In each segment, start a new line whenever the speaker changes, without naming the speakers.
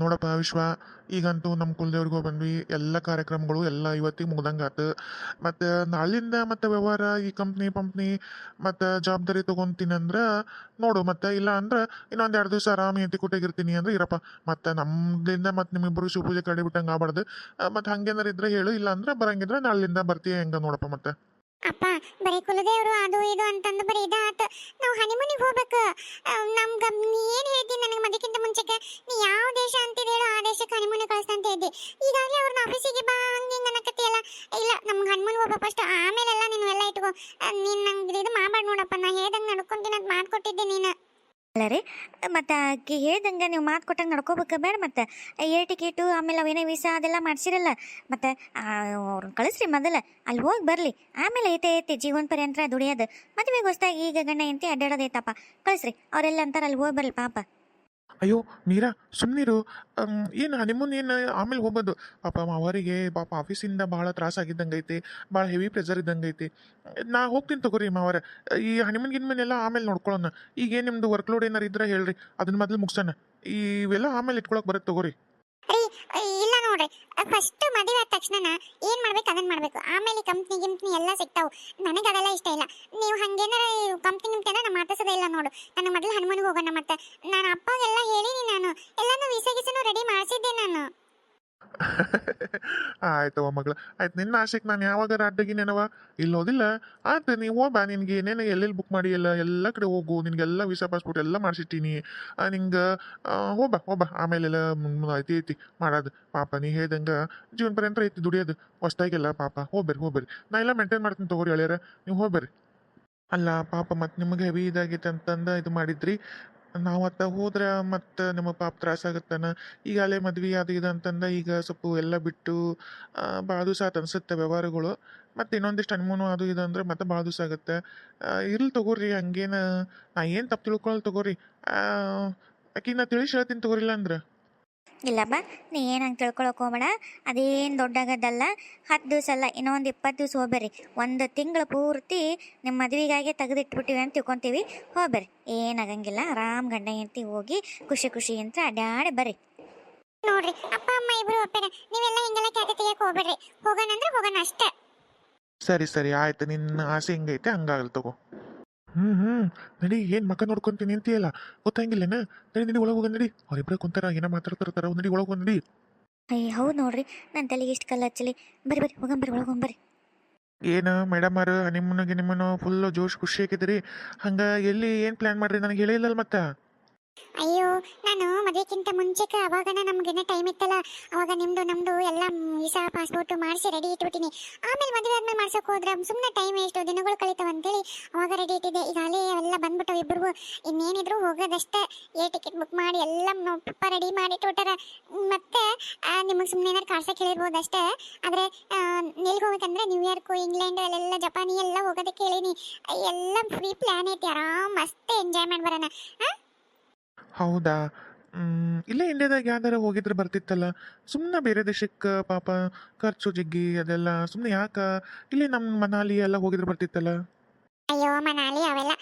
ನೋಡಪ್ಪ ವಿಶ್ವ, ಈಗಂತೂ ನಮ್ಮ ಕುಲದೇವ್ರಿಗೂ ಬಂದ್ವಿ, ಎಲ್ಲ ಕಾರ್ಯಕ್ರಮಗಳು ಎಲ್ಲ ಇವತ್ತಿಗೆ ಮುಗ್ದಂಗಾತು. ಮತ್ತು ನಾಳಿಂದ ಮತ್ತು ವ್ಯವಹಾರ, ಈ ಕಂಪ್ನಿ ಪಂಪ್ನಿ ಮತ್ತು ಜವಾಬ್ದಾರಿ ತೊಗೊತೀನಿ ಅಂದ್ರೆ ನೋಡು, ಮತ್ತು ಇಲ್ಲ ಅಂದ್ರೆ ಇನ್ನೊಂದು ಎರಡು ದಿವಸ ಆರಾಮ ಎಂಟಿ ಕುಟ್ಟಿಗಿರ್ತೀನಿ ಅಂದ್ರೆ ಇರಪ್ಪ. ಮತ್ತು ನಮ್ಮಿಂದ ಮತ್ತು ನಿಮ್ಮಿಬ್ಬರು ಶಿವಪೂಜೆ ಕಡೆ ಬಿಟ್ಟಂಗೆ ಆಗ್ಬಾರ್ದು ಮತ್ತು ಹಂಗೇನಾರು ಇದ್ರೆ ಹೇಳು, ಇಲ್ಲ ಅಂದ್ರೆ ಬರಂಗಿದ್ರೆ ನಾಳಿಂದ ಬರ್ತೀಯ ಹೆಂಗೆ ನೋಡಪ್ಪ ಮತ್ತೆ.
ಅಪ್ಪ, ಬರೀ ಕುಲದೇವರು ಅದು ಇದು ಅಂತಂದು ಬರೀ ಇದಾತು. ನಾವು ಹನಿಮೂನಿಗೆ ಹೋಗ್ಬೇಕು. ನಮ್ಗೆ ನೀ ಏನು ಹೇಳ್ತೀನಿ ನನಗೆ ಮದಕ್ಕಿಂತ ಮುಂಚೆಗೆ ನೀ ಯಾವ ದೇಶ ಅಂತಿದ್ ಹೇಳು, ಆ ದೇಶಕ್ಕೆ ಹನಿಮೂನಿಗೆ ಕಳಿಸ್ತಾ ಅಂತ ಹೇಳಿದ್ದೆ ಈಗಾಗಲೇ ಅವ್ರನ್ನ ಆಫೀಸಿಗೆ ಬಾ, ಹಂಗೆ ಹಿಂಗೆ ಅನ್ನಕತ್ತಿಯಲ್ಲ. ಇಲ್ಲ, ನಮ್ಗೆ ಹನಿಮೂನ್ ಹೋಗ್ಬೇಕು ಫಸ್ಟ್ ಆಮೇಲೆಲ್ಲ ನೀನು ಎಲ್ಲ ಇಟ್ಕೋ. ನೀನು ನಂಗೆ ಇದು ಮಾಡ್ಬಾರ್ದು ನೋಡಪ್ಪ, ನಾ ಹೇಳ್ದಂಗೆ ನಡ್ಕೊಂತೀನಿ ಅದು ಮಾಡಿಕೊಟ್ಟಿದ್ದೆ ನೀನು.
ಅಲ್ಲ ರೀ? ಮತ್ತು ಆಕಿ ಹೇಳ್ದಂಗೆ ನೀವು ಮಾತು ಕೊಟ್ಟಂಗೆ ನಡ್ಕೋಬೇಕು ಬೇಡ ಮತ್ತು. ಏರ್ ಟಿಕೆಟು, ಆಮೇಲೆ ಅವೇನೇ ವೀಸಾ ಅದೆಲ್ಲ ಮಾಡ್ಸಿರಲ್ಲ. ಮತ್ತು ಅವ್ರನ್ನ ಕಳಿಸ್ರಿ ಮೊದಲು. ಅಲ್ಲಿ ಹೋಗಿ ಬರಲಿ. ಆಮೇಲೆ ಐತೆ ಐತಿ ಜೀವನ ಪರ್ಯಂತರ ದುಡಿಯೋದು. ಮದುವೆಗೆ ಹೊಸ್ದಾಗಿ ಈಗ ಗಂಡ ಎಂತಿ ಅಡ್ಡಾಡೋದೈತಪ್ಪ ಕಳಿಸ್ರಿ. ಅವರೆಲ್ಲ ಅಂತಾರೆ ಅಲ್ಲಿ ಹೋಗಿ ಬರಲಿ ಪಾಪ.
ಅಯ್ಯೋ, ಮೀರಾ ಸುಮ್ಮನಿರು ಏನು ಹನಿಮೂನ್ ಏನು ಆಮೇಲೆ ಹೋಗ್ಬೋದು ಪಾಪ ಅವರಿಗೆ ಪಾಪ ಆಫೀಸಿಂದ ಭಾಳ ತ್ರಾಸಾಗಿದ್ದಂಗೆ ಐತಿ, ಭಾಳ ಹೆವಿ ಪ್ರೆಷರ್ ಇದ್ದಂಗೆ ಐತಿ. ನಾ ಹೋಗ್ತೀನಿ ತಗೋರಿ ಮಾವರ ಈ ಹನಿಮೂನ್ ಗಿನ್ಮೂನ್ ಆಮೇಲೆ ನೋಡ್ಕೊಳ್ಳೋಣ. ಈಗ ಏನು ನಿಮ್ಮದು ವರ್ಕ್ಲೋಡ್ ಏನಾರು ಇದ್ರೆ ಹೇಳ್ರಿ. ಅದನ್ನ ಮೊದಲು ಮುಗಿಸೋಣ. ಇವೆಲ್ಲ ಆಮೇಲೆ ಇಟ್ಕೊಳಕ್ಕೆ ಬರುತ್ತೆ ತಗೋರಿ.
ನೋಡ್ರಿ. ಫಸ್ಟ್ ಮದುವೆ ಆದ ತಕ್ಷಣ ಏನ್ ಮಾಡ್ಬೇಕು ಅದನ್ನ ಮಾಡ್ಬೇಕು. ಆಮೇಲೆ ಕಂಪ್ನಿ ಗಿಂಪ್ನಿ ಎಲ್ಲ ಸಿಗ್ತಾವು. ನನಗೆ ಅದೆಲ್ಲ ಇಷ್ಟ ಇಲ್ಲ. ನೀವು ಹಂಗೇನಾರ ಕಂಪ್ನಿ ಗಿಂಪ್ನಿ ನಾನು ಮಾತಾಡ್ಸೋದೇ ಇಲ್ಲ ನೋಡು. ನನ್ನ ಮೊದಲು ಹನುಮನಿಗೆ ಹೋಗೋಣ ಮತ್ತೆ. ನಾನು ಅಪ್ಪಗೆಲ್ಲ ಹೇಳಿನಿ ನಾನು. ಎಲ್ಲಾನು ವೀಸಾ ರೆಡಿ ಮಾಡಿಸಿದ್ದೆ ನಾನು.
ಆಯ್ತವ ಮಗಳು. ಆಯ್ತು, ನಿನ್ನ ಆಸೆಗೆ ನಾನು ಯಾವಾಗ ಅಡ್ಡಗಿನೇನವ ಇಲ್ಲೋದಿಲ್ಲ ಆಯ್ತು ನೀವು ಹೋಗ ನಿನ್ಗೆ ಏನೇನು ಎಲ್ಲೆಲ್ಲಿ ಬುಕ್ ಮಾಡಿ, ಎಲ್ಲ ಎಲ್ಲ ಕಡೆ ಹೋಗು, ನಿನಗೆಲ್ಲ ವೀಸಾ ಪಾಸ್ಪೋರ್ಟ್ ಎಲ್ಲ ಮಾಡಿಸಿಟ್ಟಿನಿ ನಿಂಗೆ ಹೋಬ ಹೋಬ ಆಮೇಲೆಲ್ಲ ಐತಿ ಐತಿ. ಮಾಡೋದು. ಪಾಪ, ನೀ ಹೇಳ್ದಂಗೆ ಜೀವನ ಪರ್ಯಂತ ಐತಿ, ದುಡಿಯೋದು. ಹೊಸ್ದಾಗೆಲ್ಲ, ಪಾಪ. ಹೋಗ್ಬರ್ರಿ ಹೋಗ್ಬರ್ರಿ ನಾ ಎಲ್ಲ ಮೇಂಟೈನ್ ಮಾಡ್ತೀನಿ ತಗೋರಿ, ಹೇಳ್ಯಾರ. ನೀವು ಹೋಗ್ಬರ್ರಿ ಅಲ್ಲ, ಪಾಪ, ಮತ್ತೆ ನಿಮಗೆ ಹೆವಿ ಇದಾಗೈತೆ ಅಂತಂದು ಇದು ಮಾಡಿದ್ರಿ. ನಾವು ಅತ್ತ ಹೋದ್ರೆ ಮತ್ತೆ ನಿಮ್ಮ ಪಾಪ ತ್ರಾಸಾಗತ್ತಾನ ಈಗ ಅಲ್ಲೇ ಮದ್ವೆ ಅದು ಇದು ಅಂತಂದ ಈಗ ಸ್ವಲ್ಪ ಎಲ್ಲ ಬಿಟ್ಟು ಭಾಳ ದಿವಸ ಆತು ಅನ್ಸುತ್ತೆ ವ್ಯವಹಾರಗಳು. ಮತ್ತು ಇನ್ನೊಂದಿಷ್ಟು ಅನುಮಾನ ಅದು ಇದು ಅಂದ್ರೆ ಮತ್ತೆ ಭಾಳ ದಿವಸ ಆಗುತ್ತೆ ಇರ್ಲಿ ತಗೋರಿ ಹಂಗೇನು, ನಾ ಏನು ತಪ್ಪು ತಿಳ್ಕೊಳ್ಳಿ ತಗೋರಿ. ಆಕಿ ನಾ ತಿಳಿಸಿ ಹೇಳ್ತೀನಿ ತಗೋರಿಲ್ಲ ಅಂದ್ರೆ.
ಇಲ್ಲಪ್ಪ ನೀ ಏನಂಗೆ ತಿಳ್ಕೊಳಕ್ಕೆ ಹೋಗಬೇಡ. ಅದೇನು ದೊಡ್ಡಾಗದಲ್ಲ. ಹತ್ತು ದಿವಸ ಅಲ್ಲ ಇನ್ನೊಂದು ಇಪ್ಪತ್ತು ದಿವಸ ಹೋಗ್ಬೇರಿ ಒಂದು ತಿಂಗಳು ಪೂರ್ತಿ ನಿಮ್ಮ ಮದುವೆಗಾಗಿ ತೆಗೆದಿಟ್ಬಿಟ್ಟಿವಿ ಅಂತ ತಿಳ್ಕೊತೀವಿ. ಹೋಗ್ಬೇರಿ ಏನಾಗಂಗಿಲ್ಲ ಆರಾಮ್ ಗಂಡ ಹೆಂಡತಿ ಹೋಗಿ ಖುಷಿ ಖುಷಿ ಅಂತ ಅಡ್ಡಾಡಿ ಬರ್ರಿ.
ನೋಡ್ರಿ ಅಪ್ಪ ಅಮ್ಮ ಇಬ್ರು ಒಪ್ಪೇನ. ನೀವೆಲ್ಲ ಹಿಂಗೆಲ್ಲ ಕ್ಯಾತೆ ತೆಗಿಯಕ್ಕೆ ಹೋಗ್ಬೇಡ್ರಿ. ಹೋಗೋಣ ಅಂದ್ರೆ ಹೋಗೋಣ ಅಷ್ಟೇ.
ಸರಿ ಸರಿ. ಆಯ್ತು. ನಿನ್ನ ಆಸೆ ಹೆಂಗೈತೆ ಹಂಗಾಗಲ್ ತಗೋ. ಹ್ಞೂ ಹ್ಮ್. ನಡಿ ಏನು ಮಕ್ಕ ನೋಡ್ಕೊಂತೀನಿ ಅಂತೀಯಲ್ಲ? ಗೊತ್ತಾಗಿಲ್ಲನ? ನಡಿ ನಡಿ ಒಳಗೆ ಹೋಗ ನಡಿ. ಅವ್ರಿಬ್ರ ಕುಂತಾರ ಏನೋ ಮಾತಾಡ್ತಾರ ನಡಿ ಒಳಗೆ ನಡಿ.
ಅಯ್ಯ ಹೌದು ನೋಡ್ರಿ. ನನ್ನ ತಲೆಗೆ ಇಷ್ಟು ಕಲ್ಲ ಹಚ್ಚಲಿ. ಬರ್ರಿ ಬರ್ರಿ ಹೋಗಂಬರ್ರಿ ಒಳಗೆ ಹೋಗಂಬರ್ರಿ
ಏನು ಮೇಡಮ್ ಅವ್ರು ನಿಮ್ಮನ್ನ ಫುಲ್ಲು ಜೋಶ್ ಖುಷಿ ಆಗಿದ್ರಿ ಹಂಗೆ ಎಲ್ಲಿ ಏನು ಪ್ಲ್ಯಾನ್ ಮಾಡ್ರಿ? ನನಗೆ ಹೇಳಿಲ್ಲಲ್ಲ ಮತ್ತೆ.
ಅಯ್ಯೋ, ನಾನು ಮದುವೆಕ್ಕಿಂತ ಮುಂಚೆಕ ಅವಾಗನ ನಮ್ಗೇನ ಟೈಮ್ ಇತ್ತಲ್ಲ. ಅವಾಗ ನಿಮ್ದು, ನಮ್ದು ಎಲ್ಲ ವೀಸಾ ಪಾಸ್ಪೋರ್ಟ್ ಮಾಡಿಸಿ ರೆಡಿ ಇಟ್ಬಿಟ್ಟಿನಿ. ಆಮೇಲೆ ಮದುವೆ ಆದ್ಮೇಲೆ ಮಾಡ್ಸಕ್ ಹೋದ್ರೆ ಸುಮ್ಮನೆ ಟೈಮ್ ಎಷ್ಟು ದಿನಗಳು ಕಳೀತಾವ ಅಂತೇಳಿ ಅವಾಗ ರೆಡಿ ಇಟ್ಟಿದ್ದೆ. ಅಲ್ಲೇ ಎಲ್ಲ ಬಂದ್ಬಿಟ್ಟವು ಇಬ್ಬರು ಇನ್ನೇನಿದ್ರು ಹೋಗೋದಷ್ಟೇ. ಏ ಟಿಕೆಟ್ ಬುಕ್ ಮಾಡಿ ಎಲ್ಲ ಪಪ್ಪ ರೆಡಿ ಮಾಡಿ ಇಟ್ಬಿಟ್ಟಾರ ಮತ್ತೆ ನಿಮಗೆ ಸುಮ್ಮನೆ ಏನಾರು ಕಾಡ್ಸಕ್ಕೆ ಹೇಳಿರ್ಬೋದು ಅಷ್ಟೇ ಆದರೆ ಎಲ್ಲಿಗೆ ಹೋಗ್ಬೇಕಂದ್ರೆ ನ್ಯೂಯಾರ್ಕು ಇಂಗ್ಲೆಂಡ್ ಅಲ್ಲೆಲ್ಲ ಜಪಾನಿ ಎಲ್ಲ ಹೋಗೋದಕ್ಕೆ ಹೇಳಿನಿ. ಎಲ್ಲ ಫ್ರೀ ಪ್ಲ್ಯಾನ್ ಐತಿ. ಆರಾಮ್ ಮಸ್ತ್ ಎಂಜಾಯ್ ಮಾಡಿ ಬರೋಣ ಹಾಂ
ಹೌದಾ? ಮ್, ಇಲ್ಲೇ ಇಂಡಿಯಾದಾಗ ಯಾವ್ದಾರ ಹೋಗಿದ್ರೆ ಬರ್ತಿತ್ತಲ್ಲ? ಸುಮ್ಮನೆ ಬೇರೆ ದೇಶಕ್ಕೆ ಪಾಪ ಖರ್ಚು ಜಿಗ್ಗಿ ಅದೆಲ್ಲ ಸುಮ್ಮನೆ ಯಾಕ? ಇಲ್ಲಿ ನಮ್ಮ ಮನಾಲಿ ಎಲ್ಲ ಹೋಗಿದ್ರೆ ಬರ್ತಿತ್ತಲ್ಲ?
ಅಯ್ಯೋ ಮನಾಲಿ ಅವೆಲ್ಲ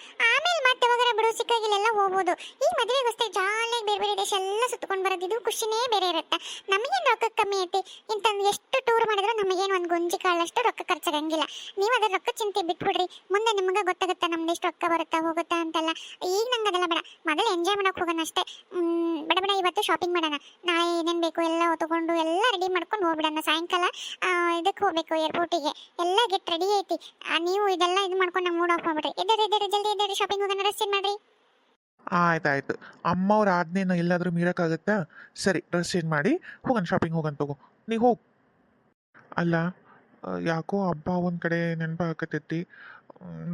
ಆಮೇಲೆ ಮತ್ತೆ ಹೋಗೋರ ಬಿಡು, ಸಿಕ್ಕಾಗಿಲ್ಲೆಲ್ಲ ಹೋಗ್ಬೋದು. ಈ ಮದುವೆಗೋಸ್ಕರ ಜಾಲಿಯಾಗಿ ಬೇರೆ ಬೇರೆ ದೇಶ ಎಲ್ಲ ಸುತ್ಕೊಂಡು ಬರೋದಿದ್ದು ಖುಷಿನೇ ಬೇರೆ ಇರುತ್ತೆ. ನಮಗೇನು ರೊಕ್ಕ ಕಮ್ಮಿ ಐತಿ? ಇಂತಂದು ಎಷ್ಟು ಟೂರ್ ಮಾಡಿದ್ರು ನಮಗೇನು ಒಂದು ಗುಂಜಿ ಕಾಳಷ್ಟು ರೊಕ್ಕ ಖರ್ಚಾಗಂಗಿಲ್ಲ. ನೀವು ಅದರ ರೊಕ್ಕ ಚಿಂತೆ ಬಿಟ್ಬಿಡ್ರಿ. ಮುಂದೆ ನಿಮಗೆ ಗೊತ್ತಾಗುತ್ತೆ ನಮ್ದು ಎಷ್ಟು ರೊಕ್ಕ ಬರುತ್ತಾ ಹೋಗುತ್ತಾ ಅಂತೆಲ್ಲ. ಈಗ ನಂಗೆ ಅದೆಲ್ಲ ಬೇಡ. ಮೊದಲು ಎಂಜಾಯ್ ಮಾಡೋಕೆ ಹೋಗೋಣ ಅಷ್ಟೇ. ಬಡ ಬಡ, ಇವತ್ತು ಶಾಪಿಂಗ್ ಮಾಡೋಣ. ನಾಳೆ ಏನೇನು ಬೇಕು ಎಲ್ಲ ತಗೊಂಡು ಎಲ್ಲ ರೆಡಿ ಮಾಡ್ಕೊಂಡು ಹೋಗ್ಬಿಡೋಣ. ಸಾಯಂಕಾಲ ಇದಕ್ಕೆ ಹೋಗ್ಬೇಕು ಏರ್ಪೋರ್ಟಿಗೆ ಎಲ್ಲ ಗೆಟ್ ರೆಡಿ ಐತಿ. ನೀವು ಇದೆಲ್ಲ ಇದು ಮಾಡ್ಕೊಂಡು ನಮ್ಮ ಮೂಡ್ ಆಫ್ ಮಾಡ್ಬಿಡ್ರಿ. ಎದ್ದರೆ ಎದ್ದರೆ ಜಲ್ದಿ ಎದ್ದರೆ ಶಾಪಿಂಗ್ ಹೋಗೋಣ ರೆಸ್ಟ್ ಮಾಡ್ರಿ?
ಆಯ್ತಾಯ್ತು. ಅಮ್ಮವ್ರ ಆಜ್ಞೆನ ಎಲ್ಲಾದರೂ ಮೀರಕ್ಕಾಗತ್ತಾ? ಸರಿ ಡ್ರೆಸ್ ಚೇಂಜ್ ಮಾಡಿ, ಹೋಗೋಣ ಶಾಪಿಂಗ್ ಹೋಗೋಣ ತಗೋ. ನೀ ಹೋಗು. ಅಲ್ಲ ಯಾಕೋ ಹಬ್ಬ ಒಂದು ಕಡೆ ನೆನಪಾಕತೈತಿ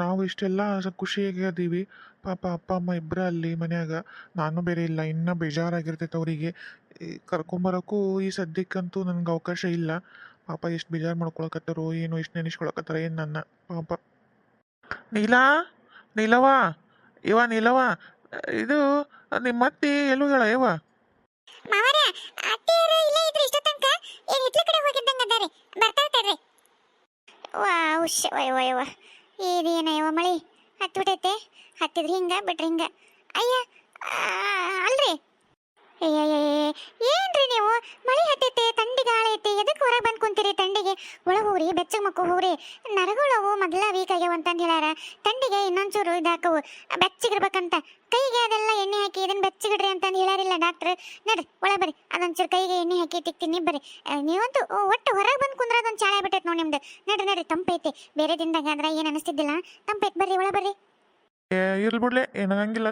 ನಾವು ಇಷ್ಟೆಲ್ಲ ಖುಷಿಯಾಗಿ ಅದೀವಿ ಪಾಪ ಅಪ್ಪ, ಅಮ್ಮ ಇಬ್ಬರ ಅಲ್ಲಿ ಮನ್ಯಾಗ. ನಾನು ಬೇರೆ ಇಲ್ಲ, ಇನ್ನೂ ಬೇಜಾರಾಗಿರ್ತೈತೆ ಅವರಿಗೆ. ಕರ್ಕೊಂಬರೋಕ್ಕೂ ಈ ಸದ್ಯಕ್ಕಂತೂ ನನಗೆ ಅವಕಾಶ ಇಲ್ಲ. ಪಾಪ ಎಷ್ಟು ಬೇಜಾರು ಮಾಡ್ಕೊಳಕತ್ತಾರೋ, ಏನು ಎಷ್ಟು ನೆನೆಸ್ಕೊಳಕತ್ತಾರ, ಏನು ನನ್ನ ಪಾಪ. ನೀಲಾ? ನೀಲವಾ ಇವ ನಿಲವ ಇದು ನಿಮ್ಮ ಅತ್ತಿ ಎಲ್ಲೂ ಹೇಳ ಯವ್ವ
ಮಾವರ ಹತ್ತಿ ಇಲ್ಲೇ ಇದ್ರು ಇಷ್ಟ ತನಕ? ಏನ್ ಹಿತ್ಲ ಕಡೆ ಹೋಗಿದ್ದಂಗ ಅದಾರಿ, ಬರ್ತಾ ಇರ್ತಾರ್ರಿ ವಾ ಉಶ್ ವಯ್ ವಯ್ ವ ಇದೇನ ಯವ ಮಳಿ? ಹತ್ಬಿಟ್ಟೈತೆ ಹತ್ತಿದ್ರೆ ಹಿಂಗ, ಬಿಟ್ರಿ ಹಿಂಗ. ಅಯ್ಯ ಅಲ್ರಿ? ಏನ್ರಿ ನೀವು ಮಳೆ ಹತ್ತೈತೆ ತಂಡಿ ಗಾಳಿ ಐತಿ ಎದಕ್ಕೆ ಹೊರಗೆ ಬಂದು ಕುಂತೀರಿ ತಂಡಿಗೆ ಒಳ ಹೋಗ್ರಿ ಬೆಚ್ಚಗೆ ಮಕ್ಕು ಹೋಗ್ರಿ ನರಗಳವು ಮೊದಲ ವೀಕ್ ಆಗ್ಯಾವ ಅಂತಂದು ಹೇಳ್ಯಾರ ತಂಡಿಗೆ ಇನ್ನೊಂಚೂರು ಇದಾಕವು ಬೆಚ್ಚಗಿರ್ಬೇಕಂತ ಕೈಗೆ ಅದೆಲ್ಲ ಎಣ್ಣೆ ಹಾಕಿ ಇದನ್ನ ಬೆಚ್ಚಗಿಡ್ರಿ ಅಂತಂದು ಹೇಳ್ಯಾರಿಲ್ಲ ಡಾಕ್ಟ್ರ್ ನಡ್ರಿ ಒಳಗೆ ಬರ್ರಿ ಅದೊಂಚೂರು ಕೈಗೆ ಎಣ್ಣೆ ಹಾಕಿ ತಿಕ್ತೀನಿ ಬರ್ರಿ ನೀವಂತೂ ಒಟ್ಟು ಹೊರಗೆ ಬಂದು ಕುಂದ್ರದೊಂದು ಚಾಳೆ ಬಿಟ್ಟೈತೆ ನೋಡಿ ನಿಮ್ದು ನಡ್ರಿ ನಡ್ರಿ ತಂಪೈತೆ ಬೇರೆ ದಿನದಾಗ ಆದ್ರೆ ಏನು ಅನಿಸ್ತಿದ್ದಿಲ್ಲ ತಂಪೈತಿ ಬರ್ರಿ ಒಳಗೆ ಬರ್ರಿ
ಏ, ಇರ್ಲಿ ಬಿಡ್ಲೆ. ಏನಾಗಂಗಿಲ್ಲ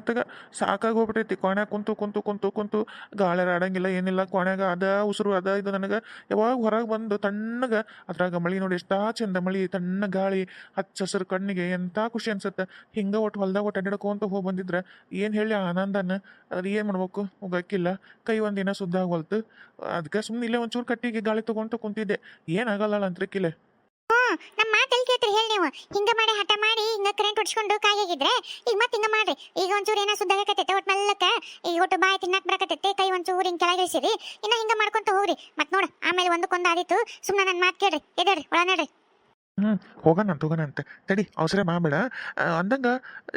ಸಾಕಾಗಿ ಹೋಗ್ಬಿಟ್ಟೈತಿ ಕೋಣೆ ಕುಂತು ಕುಂತು ಕುಂತು ಕುಂತು ಗಾಳಿ ಆಡಂಗಿಲ್ಲ, ಏನಿಲ್ಲ. ಕೋಣ್ಯಾಗ ಅದ, ಉಸಿರು ಅದ, ಇದು ನನಗೆ. ಯಾವಾಗ ಹೊರಗೆ ಬಂದು ತಣ್ಣಗೆ, ಅದ್ರಾಗ ಮಳಿ ನೋಡಿ ಎಷ್ಟಾ ಚಂದ ಮಳಿ, ತಣ್ಣ ಗಾಳಿ, ಹಚ್ಚ ಹಸಿರು ಕಣ್ಣಿಗೆ ಎಂಥ ಖುಷಿ ಅನ್ಸುತ್ತೆ. ಹಿಂಗೆ ಒಟ್ಟು ಹೊಲ್ದಾಗ ಒಟ್ಟು ಅಡ್ಡಾಡ್ಕೊಂತ ಹೋಗಿ ಬಂದಿದ್ರೆ ಏನು ಹೇಳಿ ಆನಂದನ? ಅದು ಏನು ಮಾಡ್ಬೇಕು? ಹೋಗಕ್ಕಿಲ್ಲ. ಕೈ ಒಂದಿನ ಸುದ್ದ ಆಗೋಲ್ತು. ಅದಕ್ಕೆ ಸುಮ್ಮನೆ ಇಲ್ಲೇ ಒಂಚೂರು ಕಟ್ಟಿಗೆ ಗಾಳಿ ತೊಗೊಂತ ಕುಂತಿದ್ದೆ. ಏನಾಗಲ್ಲ ಅಂತ
ಕಿಲೆ ನಮ್ಮ ಮಾತು ಎಲ್ಲಿ ಕೇಳ್ತೀರಿ ಹೇಳಿ ನೀವು. ಹಿಂಗ ಮಾಡಿ, ಹಠ ಮಾಡಿ, ಹಿಂಗ ಕರೆಂಟ್ ಹೊಡ್ಸ್ಕೊಂಡು ಕಾಯಾಗಿದ್ರೆ ಈಗ ಮತ್ತೆ ಹಿಂಗ ಮಾಡ್ರಿ. ಈಗ ಒಂಚೂರು ಏನೋ ಸುದ್ದಾಗಕತ್ತೈತೆ ಒಟ್ಟು ಮಲ್ಲಕ, ಈಗ ಒಟ್ಟು ಬಾಯಿ ತಿನ್ನಕ್ ಬರಕತ್ತೈತೆ, ಕೈ ಒಂಚೂರು ಹಿಂಗೆ ಕೆಳಗಿಳಿಸಿರಿ ಇನ್ನ ಹಿಂಗ ಮಾಡ್ಕೊಂತ ಹೋಗ್ರಿ. ಮತ್ ನೋಡ, ಆಮೇಲೆ ಒಂದಕ್ಕೊಂದು ಆದಿತ್ತು ಸುಮ್ಮನೆ ನನ್ನ ಮಾತು ಕೇಳ್ರಿ. ಎದೇಳ್ರಿ ಒಳ ನಡ್ರಿ.
ಹ್ಞೂ ಹೋಗೋಣ ಅಂತ ಹೋಗೋಣ ಅಂತ. ತಡಿ, ಅವಸರ ಮಾಡಬೇಡ. ಅಂದಂಗ,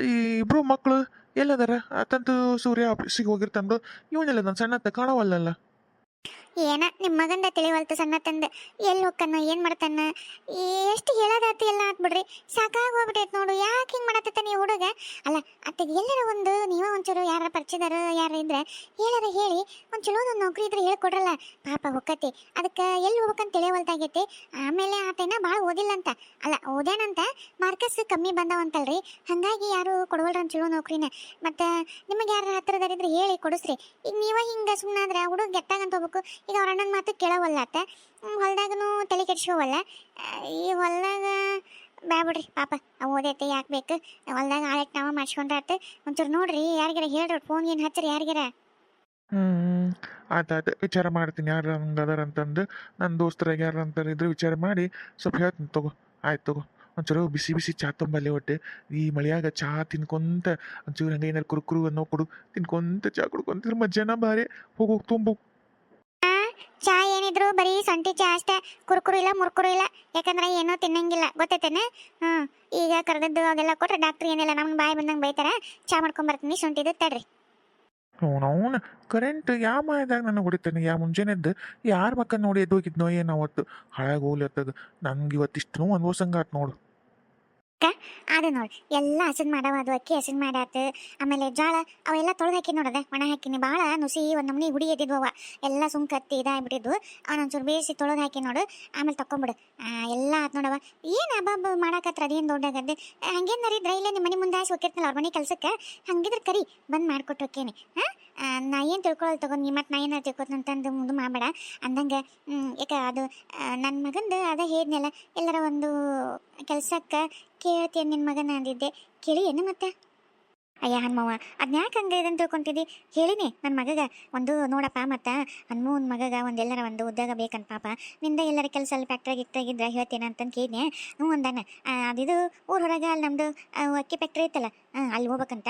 ಈ ಇಬ್ರು ಮಕ್ಕಳು ಎಲ್ಲದಾರ? ಆತಂತು ಸೂರ್ಯ ಆಫೀಸಿಗೆ ಇವನೆಲ್ಲ ನನ್ನ ಸಣ್ಣತ್ತ ಕಾಣವಲ್ಲಲ್ಲ?
ಏನ? ನಿಮ್ಮ ಮಗಂದ ತಿಳಿವಲ್ತು ಸಣ್ಣ ತಂದ. ಎಲ್ಲಿ ಹೋಗ್ತಾನ, ಏನು ಮಾಡ್ತಾನ? ಎಷ್ಟು ಹೇಳೋದಾತು ಎಲ್ಲ ಆತ್ಬಿಡ್ರಿ ಸಾಕಾಗಿ ಹೋಗ್ಬಿಟ್ಟೈತೆ ನೋಡು. ಯಾಕೆ ಹಿಂಗೆ ಮಾಡತ್ತ ನೀವು ಹುಡುಗ? ಅಲ್ಲ, ಅತ್ತೆಗೆ ಎಲ್ಲರ ಒಂದು, ನೀವೇ ಒಂಚೂರು ಯಾರ ಪರಿಚಯದಾರ ಯಾರು ಇದ್ರೆ ಹೇಳಾರ ಹೇಳಿ ಒಂದ್ ಚಲೋದೊಂದು ನೌಕರಿ ಇದ್ರೆ ಹೇಳ್ಕೊಡ್ರಲ್ಲ ಪಾಪ ಹೊಕ್ಕತಿ. ಅದಕ್ಕೆ ಎಲ್ಲಿ ಹೋಗ್ಬೇಕಂತ ತಿಳಿವಲ್ತಾಗೈತಿ ಆಮೇಲೆ ಆತೇನ ಭಾಳ ಓದಿಲ್ಲ ಅಂತ ಅಲ್ಲ, ಓದ್ಯಾನಂತ? ಮಾರ್ಕಸ್ ಕಮ್ಮಿ ಬಂದವಂತಲ್ರಿ. ಹಂಗಾಗಿ ಯಾರು ಕೊಡವಲ್ರ ಚಲೋ ನೌಕರಿನ. ಮತ್ತು ನಿಮಗೆ ಯಾರ ಹತ್ರದಾರಿದ್ರೆ ಹೇಳಿ ಕೊಡಿಸ್ರಿ. ಈಗ ನೀವೇ ಹಿಂಗೆ ಸುಮ್ಮನಾದ್ರೆ ಹುಡುಗ ಗೆಟ್ಟಾಗಂತ ಹೋಗ್ಬೇಕು. ಈಗ ಅವ್ರ ಅಣ್ಣನ ಮಾತು ಕೇಳವಲ್ಲ ಹೊಲ್ದಾಗೂ ತಲೆ ಕೆಡ್ಸ್ಕೋವಲ್ಲ. ಈ ಹೊಲ್ದಾಗ ಬ್ಯಾಬಿಡ್ರಿ ಪಾಪ. ಅವು ಓದೈತೆ, ಯಾಕೆ ಬೇಕು? ಹೊಲ್ದಾಗ ಆಳಕ್ಕೆ ನಾವ ಮಾಡ್ಸ್ಕೊಂಡ್ರಾತ ಒಂಚೂರು ನೋಡ್ರಿ ಯಾರಿಗಾರ ಹೇಳ್ರಿ ಫೋನ್ ಏನು ಹಚ್ಚಿರಿ ಯಾರಿಗಾರ
ಹ್ಞೂ ಆಯ್ತು ಆಯ್ತು ವಿಚಾರ ಮಾಡ್ತೀನಿ. ಯಾರು ಹಂಗೆ ಅದಾರ ಅಂತಂದು ನನ್ನ ದೋಸ್ತರಾಗ ಯಾರು ಅಂತಾರೆ ಇದ್ರೆ ವಿಚಾರ ಮಾಡಿ ಸ್ವಲ್ಪ ಹೇಳ್ತೀನಿ. ತಗೋ, ಆಯ್ತು ತಗೋ. ಒಂಚೂರು ಬಿಸಿ ಬಿಸಿ ಚಾ ತುಂಬಲ್ಲಿ ಒಟ್ಟೆ ಈ ಮಳೆಯಾಗ ಚಾ ತಿನ್ಕೊಂತ ಒಂಚೂರು ಹಂಗೆ ಏನಾರು ಕುರುಕುರು ಅನ್ನೋ ಕೊಡು. ತಿನ್ಕೊಂತ ಚಾ ಕುಡ್ಕೊಂತಿದ್ರೆ ಮಜ್ಜನ ಬಾರಿ. ಹೋಗಿ ಹೋಗಿ, ತುಂಬ.
ಚಾ ಏನಿದ್ರು ಬರೀ ಸೊಂಟಿ ಚಾ ಅಷ್ಟೇ. ಕುರ್ಕುರು ಇಲ್ಲ, ಮುರ್ಕುರು ಇಲ್ಲ. ಯಾಕಂದ್ರೆ ಏನೂ ತಿನ್ನಂಗಿಲ್ಲ. ಗೊತ್ತೈತೇನೆ? ಹ್ಞೂ. ಈಗ ಕರೆದದ್ದು ಅದೆಲ್ಲ ಕೊಟ್ರೆ ಡಾಕ್ಟ್ರ್ ಏನಿಲ್ಲ ನಮ್ಗೆ ಬಾಯಿ ಬಂದಂಗೆ ಬೈತಾರ. ಚಾ ಮಾಡ್ಕೊಂಬರ್ತೀನಿ ಸೊಂಟಿದು ತಡ್ರಿ.
ಕರೆಂಟ್ ಯಾವ ಮಾಯದಾಗ ನನಗೆ ಹೊಡಿತಾನೆ? ಯಾ ಮುಂಜಾನೆದ್ದು ಯಾರ ಮಕ್ಕ ನೋಡಿ ಎದ್ದು ಹೋಗಿದ್ನೋ ಏನು ಅವತ್ತು. ಹಾಳಾಗಿ ಹೋಗ್ಲಿ ಅತ್ತದ ನಂಗೆ ಇವತ್ತಿಷ್ಟು ಅನ್ಭವಿಸಂಗ ಆತ್ ನೋಡು
ಅದು ನೋಡಿ, ಎಲ್ಲ ಹಸಿನ್ ಮಾಡವ ಅದು ಅಕ್ಕಿ ಹಸನ್ ಮಾಡಾತು. ಆಮೇಲೆ ಜೋಳ ಅವೆಲ್ಲ ತೊಳೆದು ಹಾಕಿ ನೋಡದೆ, ಒಣ ಹಾಕಿನಿ. ಭಾಳ ನುಸಿ, ಒಂದು ನಮ್ನಿ ಹುಡಿ ಎದ್ದಿದ್ವವ ಎಲ್ಲ ಸುಮ್ ಕತ್ತಿ ಇದಾಗ್ಬಿಟ್ಟಿದ್ವು. ಅವನೊಂಚೂರು ಬೇಯಿಸಿ ತೊಳೆದು ಹಾಕಿ ನೋಡು. ಆಮೇಲೆ ತಕೊಂಬಿಡು ಎಲ್ಲ ಆತ್ ನೋಡವ ಏನು ಅಬ್ಬಬ್ಬ ಮಾಡಾಕತ್ರ ಅದೇನು ದೊಡ್ಡಾಗದ್ದೆ? ಹಂಗೇನು ನರಿದ್ರೆ? ಇಲ್ಲೇ ನಿಮ್ಮ ಮನೆ ಮುಂದೆ ಹಾಸಿ ಹೋಗಿರ್ತಿಲ್ಲ ಅವ್ರ ಮನೆ ಕೆಲಸಕ್ಕೆ? ಹಂಗಿದ್ರೆ ಕರಿ, ಬಂದು ಮಾಡಿಕೊಟ್ಟು ಹೋಕ್ಕೇನೆ ಹಾಂ? ನಾ ಏನು ತಿಳ್ಕೊಳ್ಳೋದು ತಗೊಂಡು ನಿಮ್ಮ ಮತ್ತೆ ನಾ ಏನಾರು ತಿಳ್ಕೊತಂತಂದು ಮುಂದೆ ಮಾಡಬೇಡ. ಅಂದಂಗೆ ಯಾಕ ಅದು ನನ್ನ ಮಗಂದು ಅದ ಹೇಳಿದ್ನಲ್ಲ, ಎಲ್ಲರ ಒಂದು ಕೆಲಸಕ್ಕೆ ಕೇಳ್ತೀನಿ ನಿನ್ನ ಮಗನ ಅಂದಿದ್ದೆ. ಕೇಳಿ ಏನು ಮತ್ತೆ? ಅಯ್ಯ ಹನ್ಮವ್ವ ಅದ್ನ್ಯಾಕೆ ಹಂಗೆ ಇದನ್ನು ತಿಳ್ಕೊಂತಿದ್ದಿ ಹೇಳಿನಿ ನನ್ನ ಮಗಗ, ಒಂದು ನೋಡಪ್ಪ ಮತ್ತು ಹನ್ಮೂನ್ ಮಗಗ ಒಂದು ಎಲ್ಲರ ಒಂದು ಉದ್ಯೋಗ ಬೇಕಂತ ಪಾಪ. ನಿಂದ ಎಲ್ಲರ ಕೆಲಸ ಅಲ್ಲಿ ಫ್ಯಾಕ್ಟ್ರಿ ಗಿಟ್ರಾಗಿದ್ರೆ ಹೇಳ್ತೇನೆ ಅಂತಂದು ಕೇಳಿದ್ನೆ ಹ್ಞೂ ಅಂದಾನ. ಅದಿದು ಊರ ಹೊರಗೆ ಅಲ್ಲಿ ನಮ್ಮದು ಅಕ್ಕಿ ಫ್ಯಾಕ್ಟ್ರಿ ಐತಲ್ಲ ಅಲ್ಲಿ ಹೋಗ್ಬೇಕಂತ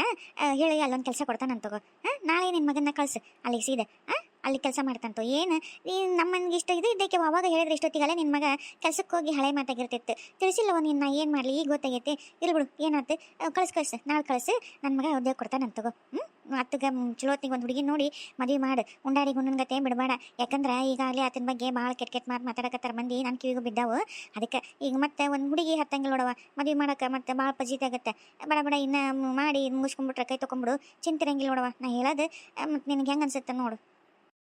ಹೇಳಿ ಅಲ್ಲೊಂದು ಕೆಲಸ ಕೊಡ್ತಾನಂತ ತಗೋ. ಹಾಂ, ನಾಳೆ ನಿನ್ನ ಮಗನ ಕಳ್ಸು, ಅಲ್ಲಿಗೆ ಸೀದ ಹಾಂ ಅಲ್ಲಿ ಕೆಲಸ ಮಾಡ್ತಂತು. ಏನು? ನೀನು ನಮ್ಮನಿಗೆ ಇಷ್ಟ ಇದು ಇದಕ್ಕೆ ಅವಾಗ ಹೇಳಿದ್ರೆ ಇಷ್ಟೊತ್ತಿಗೆಲ್ಲ ನಿನ್ನ ಮಗ ಕೆಲ್ಸಕ್ಕೆ ಹೋಗಿ ಹಳೆ ಮಾತಾಗಿರ್ತಿತ್ತು ತಿಳಿಸಿಲ್ಲವ ನಿನ್ನ ಏನು ಮಾಡಲಿ? ಈಗ ಗೊತ್ತಾಗೈತೆ. ಇರ್ಬಿಡು ಬಿಡು. ಏನಾಯ್ತು ಕಳ್ಸಿ, ಕಳ್ಸು. ನಾಳೆ ಕಳ್ಸು. ನನ್ನ ಮಗ ಉದ್ಯೋಗ ಕೊಡ್ತಾನೆ ತಗೋ. ಹ್ಞೂ ಹತ್ತಗ ಚಲೋತ್ನಿಗೆ ಒಂದು ಹುಡುಗಿ ನೋಡಿ ಮದುವೆ ಮಾಡು. ಉಂಡಾಡಿ ಗುಂಡನ್ಗತೆ ಬಿಡಬೇಡ. ಯಾಕಂದ್ರೆ ಈಗಾಗಲೇ ಆತನ ಬಗ್ಗೆ ಭಾಳ ಕೆಟ್ಟ ಕೆಟ್ಟ ಮಾತು ಮಾತಾಡಕತ್ತಾರ ಮಂದಿ. ನನ್ನ ಕಿವಿಗೂ ಬಿದ್ದಾವು. ಅದಕ್ಕೆ ಈಗ ಮತ್ತೆ ಒಂದು ಹುಡುಗಿ ಹತ್ತಂಗಿಲ್ಲ ನೋಡವ ಮದುವೆ ಮಾಡಕ್ಕೆ ಮತ್ತೆ ಭಾಳ ಪಜೀತಿ ಆಗುತ್ತೆ. ಬಡ ಬಡ. ಇನ್ನು ಮಾಡಿ ಮುಗಿಸ್ಕೊಂಡ್ಬಿಟ್ರೆ ಕೈ ತೊಗೊಂಬಿಡು ಚಿಂತಿರಂಗಿಲ್ಲ ನೋಡವ ನಾ ಹೇಳೋದು ಮತ್ತು ನಿನಗೆ ಹೆಂಗೆ ಅನ್ಸುತ್ತೆ ನೋಡು.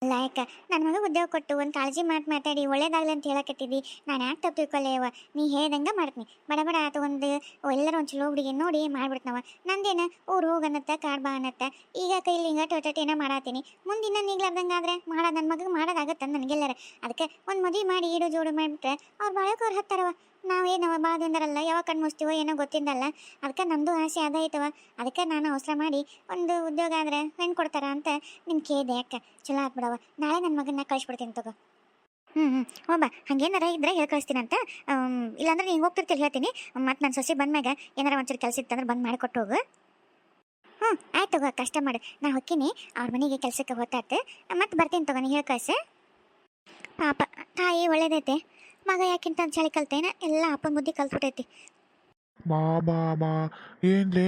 ಅಲ್ಲ ಯಾಕ ನನ್ನ ಮಗ ಉದ್ಯೋಗ ಕೊಟ್ಟು ಒಂದು ಕಾಳಜಿ ಮಾಡಿ, ಮಾತಾಡಿ, ಒಳ್ಳೇದಾಗಲಿ ಅಂತ ಹೇಳಕತ್ತಿದ್ದಿ. ನಾನು ಯಾಕೆ ತಪ್ಪು ತಿಳ್ಕೊಳ್ಳೇವ ನೀ ಹೇಳ್ದಂಗೆ ಮಾಡ್ತೀನಿ. ಬಡ ಬಡ ಆತ ಒಂದು ಎಲ್ಲರೂ ಒಂದು ಚಲೋ ಹುಡುಗಿ ನೋಡಿ ಮಾಡ್ಬಿಡ್ತನವ ನಂದೇನು? ಊರು ಹೋಗನತ್ತ, ಕಾಡ್ ಬಾ ಅನ್ನತ್ತ ಈಗ ಕೈಲಿ ಹಿಂಗ ಟೊಟೇನ ಮಾಡಾತೀನಿ ಮುಂದಿನ ನೀಗ್ಲಾರ್ದಂಗೆ ಆದ್ರೆ ಮಾಡೋದು ನನ್ನ ಮಗಗೆ ಮಾಡೋದಾಗತ್ತೆ ನನಗೆಲ್ಲರ. ಅದಕ್ಕೆ ಒಂದು ಮದುವೆ ಮಾಡಿ ಇಡೋ ಜೋಡು ಮಾಡಿಬಿಟ್ರೆ ಅವ್ರು ಬಾಳಕ್ಕೆ ಅವ್ರು ಹತ್ತಾರವ ನಾವೇನವ ಭಾಳ ದಿನದಲ್ಲ ಯಾವಾಗ ಕಣ್ಣು ಮುಚ್ತೀವೋ ಏನೋ ಗೊತ್ತಿದ್ದಲ್ಲ. ಅದಕ್ಕೆ ನಮ್ಮದು ಆಸೆ ಅದ ಐತವ. ಅದಕ್ಕೆ ನಾನು ಅವಸರ ಮಾಡಿ ಒಂದು ಉದ್ಯೋಗ ಆದ್ರೆ ಹೆಣ್ಣು ಕೊಡ್ತಾರ ಅಂತ ನಿನ್ ಕೇಳಿದೆ ಅಕ್ಕ. ಚಲೋ ಆಗ್ಬಿಡವ ನಾಳೆ ನನ್ನ ಮಗನ್ನ ಕಳಿಸ್ಬಿಡ್ತೀನಿ ತಗೋ. ಹ್ಞೂ ಹ್ಞೂ ಹೋಬ ಹಂಗೇನಾರ ಇದ್ರೆ ಹೇಳಿ ಕಳಿಸ್ತೀನಂತ ಇಲ್ಲಾಂದ್ರೆ ನೀನು ಹೋಗ್ತಿರ್ತೀವಿ ಹೇಳ್ತೀನಿ. ಮತ್ತು ನನ್ನ ಸೊಸೆ ಬಂದ್ಮ್ಯಾಗ ಏನಾರ ಒಂಚೂರು ಕೆಲಸ ಇತ್ತಂದ್ರೆ ಬಂದು ಮಾಡಿಕೊಟ್ಟು ಹೋಗು. ಹ್ಞೂ ಆಯ್ತು ತಗೋ ಕಷ್ಟ ಮಾಡು. ನಾ ಹೊಕ್ಕಿನಿ. ಅವ್ರ ಮನೆಗೆ ಕೆಲಸಕ್ಕೆ ಹೊತ್ತಾತು ಮತ್ತೆ ಬರ್ತೀನಿ ತಗೋ, ನೀ ಹೇಳಿ ಕಳಿಸೆ. ಪಾಪ, ತಾಯಿ ಒಳ್ಳೇದೈತೆ. ಮಗ ಯಾಕಿಂತ ಚಳಿ ಕಲ್ತೇನ ಎಲ್ಲ ಅಪ್ಪನ ಬುದ್ಧಿ ಕಲ್ತ್ಬಿಟ್ಟೈತಿ.
ಬಾ ಬಾ ಬಾ ಏನ್ಲೇ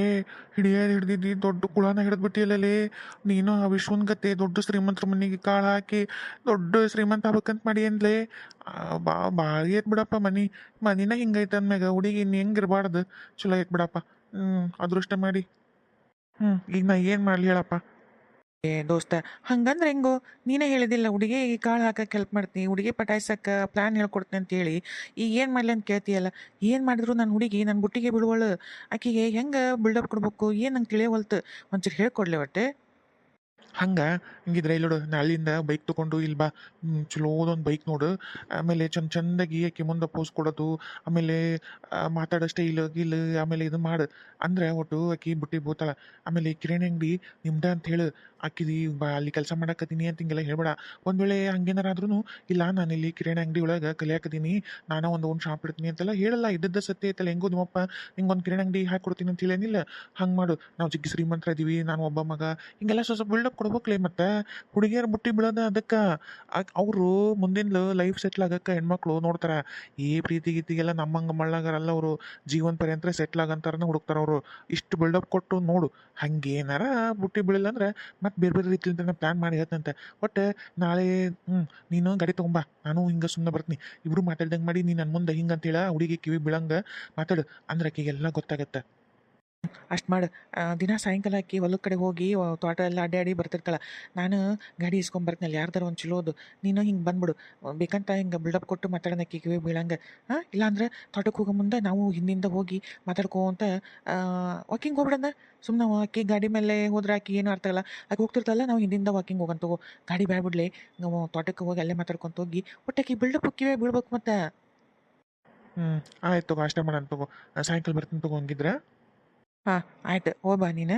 ಹಿಡಿಯೋದು ಹಿಡ್ದಿದ್ದಿ ದೊಡ್ಡ ಕುಳನ ಹಿಡಿದ್ಬಿಟ್ಟಿಯಲ್ಲೇ ನೀನು ಆ ವಿಶ್ವನ್ ಗತೆ ದೊಡ್ಡ ಶ್ರೀಮಂತರ ಮನೆಗೆ ಕಾಳು ಹಾಕಿ ದೊಡ್ಡ ಶ್ರೀಮಂತ ಆಗ್ಬೇಕಂತ ಮಾಡಿ ಏನ್ಲೇ ಬಾ ಭಾರಿ ಐತ್ ಬಿಡಪ್ಪ ಮನಿ. ಮನಿನ ಹಿಂಗೈತೆ ಅಂದ್ಮ್ಯಾಗ ಹುಡುಗಿ ಇನ್ನು ಹೆಂಗಿರ್ಬಾರ್ದು ಚಲೋ ಐತ್ ಬಿಡಪ್ಪ. ಹ್ಞೂ ಅದೃಷ್ಟ ಮಾಡಿ. ಹ್ಞೂ ಈಗ ನಾ ಏನು ಮಾಡಲಿ ಹೇಳಪ್ಪ? ಏ ದೋಸ್ತ, ಹಂಗಂದ್ರೆ ಹೆಂಗೋ, ನೀನೇ ಹೇಳಿದಿಲ್ಲ ಹುಡುಗಿ ಕಾಳು ಹಾಕಕ್ಕೆ ಹೆಲ್ಪ್ ಮಾಡ್ತೀನಿ, ಹುಡುಗಿ ಪಟಾಯ್ಸಕ್ಕ ಪ್ಲ್ಯಾನ್ ಹೇಳ್ಕೊಡ್ತೀನಿ ಅಂತೇಳಿ ಈಗ ಏನು ಮಾಡಲಿ ಅಂತ ಕೇಳ್ತೀಯಲ್ಲ, ಏನು ಮಾಡಿದ್ರು ನನ್ನ ಹುಡುಗಿ ನನ್ನ ಬುಟ್ಟಿಗೆ ಬಿಡುವಳು ಆಕೆಗೆ ಹೆಂಗೆ ಬಿಲ್ಡಪ್ ಕೊಡ್ಬೇಕು, ಏನು ನಂಗೆ ತಿಳಿಯವಲ್ತು ಒಂಚೂರು ಹೇಳ್ಕೊಡ್ಲಿ ಒಟ್ಟೆ? ಹಂಗೆ? ಹಿಂಗಿದ್ರೆ ಇಲ್ಲಿ ನೋಡು ಅಲ್ಲಿಂದ ಬೈಕ್ ತೊಗೊಂಡು ಇಲ್ಲಿ ಬಾ. ಹ್ಮ್, ಚಲೋದೊಂದು ಬೈಕ್ ನೋಡು. ಆಮೇಲೆ ಚಂದ ಚಂದಾಗಿ ಆಕೆ ಮುಂದೆ ಪೋಸ್ ಕೊಡೋದು. ಆಮೇಲೆ ಆ, ಮಾತಾಡೋ ಸ್ಟೈಲ್ ಇಲ್ಲಿ ಆಮೇಲೆ ಇದು ಮಾಡು. ಅಂದ್ರೆ ಒಟ್ಟು ಆಕಿ ಬುಟ್ಟಿ ಬೋತಾಳ. ಆಮೇಲೆ ಕಿರಾಣಿ ಅಂಗಡಿ ನಿಮ್ದ ಅಂತ ಹೇಳು. ಆಕಿದಿ ಬಾ ಅಲ್ಲಿ ಕೆಲಸ ಮಾಡಕತ್ತೀನಿ ಅಂತ ಹಿಂಗೆಲ್ಲ ಹೇಳ್ಬೇಡ. ಒಂದ್ ವೇಳೆ ಹಂಗೇನಾರಾದ್ರೂ ಇಲ್ಲ ನಾನು ಇಲ್ಲಿ ಕಿರಾಣಿ ಅಂಗಡಿ ಒಳಗೆ ಕಲಿಯಾಕತ್ತೀನಿ ನಾನು ಒಂದು ಒಂದು ಶಾಪ್ ಇಡ್ತೀನಿ ಅಂತೆಲ್ಲ ಹೇಳಲ್ಲ. ಇದ್ದದ್ದ ಸತ್ಯ ಐತಲ್ಲ. ಹೆಂಗೋ ನಿಮ್ಮಪ್ಪ ನಿಂಗೊಂದು ಕಿರಾಣಿ ಅಂಗಡಿ ಹಾಕೊಡ್ತೀನಿ ಅಂತ ಹೇಳೇನಿಲ್ಲ. ಹಂಗೆ ಮಾಡು. ನಾವು ಜಿಗ್ಗಿ ಶ್ರೀಮಂತರ ಇದೀವಿ. ನಾನು ಒಬ್ಬ ಮಗ. ಹಿಂಗೆಲ್ಲ ಸ್ವಲ್ಪ ಸ್ವಲ್ಪ ಬಿಲ್ಡಪ್ ಕೊಡ್ಬೇಕ್ಲಿ ಮತ್ತೆ. ಹುಡುಗಿಯರ ಬುಟ್ಟಿ ಬೀಳೋದ ಅದಕ್ಕೆ. ಅವರು ಮುಂದಿನ ಲೈಫ್ ಸೆಟ್ಲ್ ಆಗಕ್ಕೆ ಹೆಣ್ಮಕ್ಳು ನೋಡ್ತಾರೆ. ಈ ಪ್ರೀತಿ ಗೀತಿಗೆಲ್ಲ ನಮ್ಮಂಗೆ ಮಳ್ಳಾಗರಲ್ಲ ಅವರು. ಜೀವನ ಪರ್ಯಂತ ಸೆಟ್ಲ್ ಆಗಂತಾರನ ಹುಡುಕ್ತಾರೆ ಅವರು. ಇಷ್ಟು ಬಿಲ್ಡಪ್ ಕೊಟ್ಟು ನೋಡು. ಹಂಗೇನಾರ ಬುಟ್ಟಿ ಬೀಳಿಲ್ಲ ಅಂದ್ರೆ ಮತ್ತೆ ಬೇರೆ ಬೇರೆ ರೀತಿಯಿಂದ ಪ್ಲ್ಯಾನ್ ಮಾಡಿ ಹೇಳ್ತಂತೆ ಒಟ್ಟು ನಾಳೆ ಹ್ಞೂ ನೀನು ಗಾಡಿ ತೊಗೊಂಬಾ. ನಾನು ಹಿಂಗೆ ಸುಮ್ಮನೆ ಬರ್ತೀನಿ. ಇಬ್ರು ಮಾತಾಡ್ದಂಗೆ ಮಾಡಿ ನೀನು ನನ್ನ ಮುಂದೆ ಹಿಂಗೆ ಅಂತೇಳ ಹುಡುಗಿ ಕಿವಿ ಬೀಳಂಗೆ ಮಾತಾಡು. ಅಂದ್ರೆ ಆಕೆಗೆಲ್ಲ ಗೊತ್ತಾಗತ್ತೆ. ಅಷ್ಟು ಮಾಡು. ದಿನ ಸಾಯಂಕಾಲ ಆಕಿ ಹೊಲದ ಕಡೆ ಹೋಗಿ ತೋಟ ಎಲ್ಲ ಅಡ್ಡಾಡಿ ಬರ್ತಿರ್ತಾಳ. ನಾನು ಗಾಡಿ ಇಸ್ಕೊಂಬರ್ತೀನಲ್ಲ ಯಾರ್ದಾರ ಒಂದು ಚಲೋದು ನೀನು ಹಿಂಗೆ ಬಂದ್ಬಿಡು. ಬೇಕಂತ ಹಿಂಗೆ ಬಿಲ್ಡಪ್ ಕೊಟ್ಟು ಮಾತಾಡೋಣ ಆಕಿ, ಕಿವಿ ಬೀಳಂಗೆ. ಹಾಂ ಇಲ್ಲಾಂದ್ರೆ ತೋಟಕ್ಕೆ ಹೋಗೋ ಮುಂದೆ ನಾವು ಹಿಂದಿಂದ ಹೋಗಿ ಮಾತಾಡ್ಕೊಂತ ವಾಕಿಂಗ್ ಹೋಗ್ಬಿಡೋಣ. ಸುಮ್ಮನೆ ಆಕಿ ಗಾಡಿ ಮೇಲೆ ಹೋದ್ರೆ ಆಕಿ ಏನು ಅರ್ಥ ಆಗಲ್ಲ. ಆಕೆ ಹೋಗ್ತಿರ್ತಲ್ಲ ನಾವು ಹಿಂದಿಂದ ವಾಕಿಂಗ್ ಹೋಗಂತ ಹೋಗೋ. ಗಾಡಿ ಬ್ಯಾಡ್ಬಿಡ್ಲಿ ನಾವು ತೋಟಕ್ಕೆ ಹೋಗಿ ಅಲ್ಲೇ ಮಾತಾಡ್ಕೊಂತ ಹೋಗಿ, ಒಟ್ಟು ಆಕಿ ಬಿಲ್ಡಪ್ ಕಿವೇ ಬೀಳ್ಬೇಕು ಮತ್ತೆ. ಹ್ಞೂ ಆಯ್ತು ತಗೋ, ಅಷ್ಟೇ ಮಾಡೋಣ ತಗೋ. ಸಾಯಂಕಾಲ ಬರ್ತೀನಿ ತಗೋ ಹಂಗಿದ್ರೆ. ಹಾ ಆಯ್ತು. ಹೋಗ್ಬಾ ನೀನು.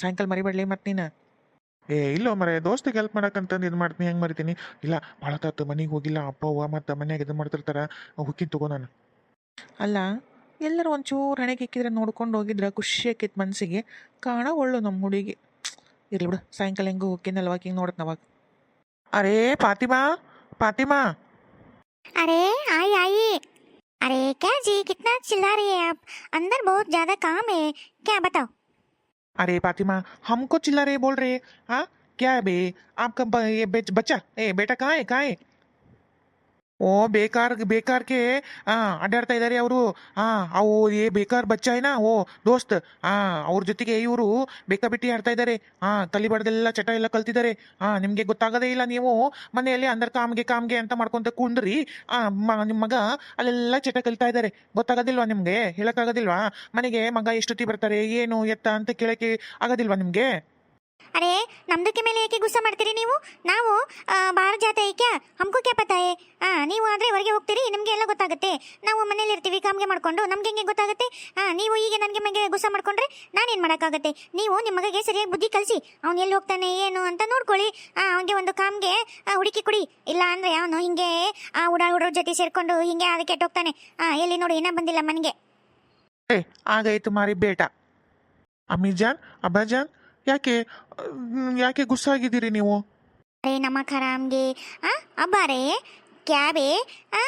ಸಾಯಂಕಾಲ ಮರಿಬೇಡ್ಲಿ ಮತ್ತೆ ನೀನು. ಏ ಇಲ್ಲೋ ಮರೆ ದೋಸ್ತಿಗೆ ಹೆಲ್ಪ್ ಮಾಡಕ್ಕಂತಂದು ಇದು ಮಾಡ್ತೀನಿ ಹೆಂಗೆ ಮರಿತೀನಿ? ಇಲ್ಲ ಭಾಳ ತಾತು ಮನೆಗೆ ಹೋಗಿಲ್ಲ ಅಪ್ಪ ಅವ್ವ ಮತ್ತು ಮನ್ಯಾಗ ಇದು ಮಾಡ್ತಿರ್ತಾರೆ ಹುಕ್ಕಿನ ತಗೋ ನಾನು. ಅಲ್ಲ ಎಲ್ಲರೂ ಒಂಚೂರು ಹಣೆಗೆ ಇಕ್ಕಿದ್ರೆ ನೋಡ್ಕೊಂಡು ಹೋಗಿದ್ರೆ ಖುಷಿ ಆಕೈತೆ ಮನಸ್ಸಿಗೆ ಕಾಣ ಒಳ್ಳು ನಮ್ಮ ಹುಡುಗಿ. ಇರ್ಲಿ ಬಿಡು ಸಾಯಂಕಾಲ ಹೆಂಗೂ ಹೋಗ್ತೀನಲ್ವ ಹಿಂಗೆ ನೋಡತ್ ಅವಾಗ ಅರೇ ಪಾತಿಮಾ ಪಾತಿಮಾ.
ಅರೇ ಆಯಿ ಆಯಿ. अरे क्या जी कितना चिल्ला रही है आप? अंदर बहुत ज़्यादा काम है। क्या बताओ?
अरे फातिमा हमको चिल्ला रहे बोल रहे हाँ। क्या बे? आपका ये बेच, बच्चा? ए बेटा कहाँ है कहाँ है? ಓ, ಬೇಕಾರ್, ಬೇಕಾರ್ಕೆ ಹಾ ಅಡ್ಡಾಡ್ತಾ ಇದ್ದಾರೆ ಅವರು. ಹಾ ಅವು ಏ, ಬೇಕಾರ್ ಬಚ್ಚ ಏನಾ ಓ, ದೋಸ್ತ್. ಹಾ ಅವ್ರ ಜೊತೆಗೆ ಇವರು ಬೇಕಾಬಿಟ್ಟಿ ಆಡ್ತಾ ಇದ್ದಾರೆ ಹಾ ತಲಿಬಡ್ದೆಲ್ಲ ಚಟ ಎಲ್ಲ ಕಲ್ತಿದ್ದಾರೆ ಹಾ ನಿಮ್ಗೆ ಗೊತ್ತಾಗದೇ ಇಲ್ಲ ನೀವು ಮನೆಯಲ್ಲಿ ಅಂದರ್ ಕಾಮ್ಗೆ ಕಾಮ್ಗೆ ಅಂತ ಮಾಡ್ಕೊಂತ ಕುಂದ್ರಿ. ಆ, ಮ- ನಿಮ್ ಮಗ ಅಲ್ಲೆಲ್ಲ ಚಟ ಕಲಿತಾ ಇದ್ದಾರೆ ಗೊತ್ತಾಗೋದಿಲ್ವಾ ನಿಮ್ಗೆ? ಹೇಳಕ್ಕಾಗೋದಿಲ್ವಾ? ಮನೆಗೆ ಮಗ ಎಷ್ಟೊತ್ತಿ ಬರ್ತಾರೆ? ಏನು ಎತ್ತ ಅಂತ ಕೇಳಕ್ಕೆ ಆಗೋದಿಲ್ವಾ ನಿಮ್ಗೆ?
अरे ನಮ್ದಕ್ಕೆ ಮೇಲೆ ಏಕೆ ಗುಸ್ಸಾ ಮಾಡ್ತೀರಿ ನೀವು? ನಾವು ಬಾಹರ್ ಜಾತೆ ಕ್ಯಾ ಹಮ್ಕೋ ಕ್ಯಾ ಪತಾಯೆ ಹೇ? ನೀವು ಆದರೆ ಹೊರಗೆ ಹೋಗ್ತೀರಿ ನಿಮಗೆ ಎಲ್ಲ ಗೊತ್ತಾಗುತ್ತೆ. ನಾವು ಮನೇಲಿ ಇರ್ತೀವಿ ಕಾಮ್ಗೆ ಮಾಡಿಕೊಂಡು. ನಮ್ಗೆ ಹೆಂಗೆ ಗೊತ್ತಾಗುತ್ತೆ? ಆ, ನೀವು ಈಗ ನನಗೆ ಮೇಲೆ ಗುಸ್ಸಾ ಮಾಡ್ಕೊಂಡ್ರೆ ನಾನೇನು ಮಾಡೋಕ್ಕಾಗುತ್ತೆ? ನೀವು ನಿಮ್ಮ ಮಗಗೆ ಸರಿಯಾಗಿ ಬುದ್ಧಿ ಕಲಿಸಿ ಅವ್ನು ಎಲ್ಲಿ ಹೋಗ್ತಾನೆ ಏನು ಅಂತ ನೋಡ್ಕೊಳ್ಳಿ. ಅವನಿಗೆ ಒಂದು ಕಾಮ್ಗೆ ಹುಡುಕಿ ಕೊಡಿ. ಇಲ್ಲ ಅಂದರೆ ಅವನು ಹಿಂಗೆ ಆ ಉಡಾ ಹುಡುಗ್ರ ಜೊತೆ ಸೇರಿಕೊಂಡು ಹಿಂಗೆ ಅದಕ್ಕೆ ಕೆಟ್ಟೋಗ್ತಾನೆ ಹಾಂ ಎಲ್ಲಿ ನೋಡಿ ಇನ್ನೂ ಬಂದಿಲ್ಲ ಮನೆಗೆ.
ಆಗೈತು ಮಾರಿ ಬೇಟ. ಅಮ್ಮಿಜಾನ್ ಅಬ್ಬಾಜಾನ್ ಯಾಕೆ ಯಾಕೆ ಗುಸ್ಸಾಗಿದ್ದೀರಿ ನೀವು?
ಅರೆ ನಮ್ಮ ಖರಾಮ್ಗೆ ಆ ಅಬ್ಬಾರೆ ಕ್ಯಾಬೆ ಆ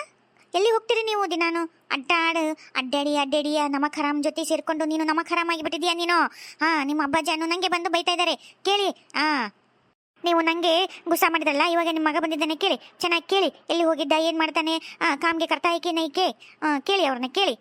ಎಲ್ಲಿ ಹೋಗ್ತೀರಿ ನೀವು ದಿನಾನು? ಅಡ್ಡಾಡು ಅಡ್ಡಾಡಿ ಅಡ್ಡಾಡಿ ಆ ನಮ್ಮ ಖರಾಮ್ ಜೊತೆ ಸೇರ್ಕೊಂಡು ನೀನು ನಮ್ಮ ಖರಾಮ್ ಆಗಿಬಿಟ್ಟಿದ್ಯಾ ನೀನು? ಹಾ ನಿಮ್ಮ ಅಬ್ಬಾಜಾನು ನಂಗೆ ಬಂದು ಬೈತಾ ಇದ್ದಾರೆ. ಕೇಳಿ ಆ. ನೀವು ನಂಗೆ ಗುಸ್ಸಾ ಮಾಡಿದ್ರಲ್ಲ ಇವಾಗ ನಿಮ್ಮ ಮಗ ಬಂದಿದ್ದಾನೆ ಕೇಳಿ. ಚೆನ್ನಾಗಿ ಕೇಳಿ. ಎಲ್ಲಿ ಹೋಗಿದ್ದ ಏನು ಮಾಡ್ತಾನೆ? ಆ ಕಾಮ್ಗೆ ಕರ್ತಾ ಐಕೆ ನೈಕೆ ಆ, ಕೇಳಿ ಅವ್ರನ್ನ ಕೇಳಿ.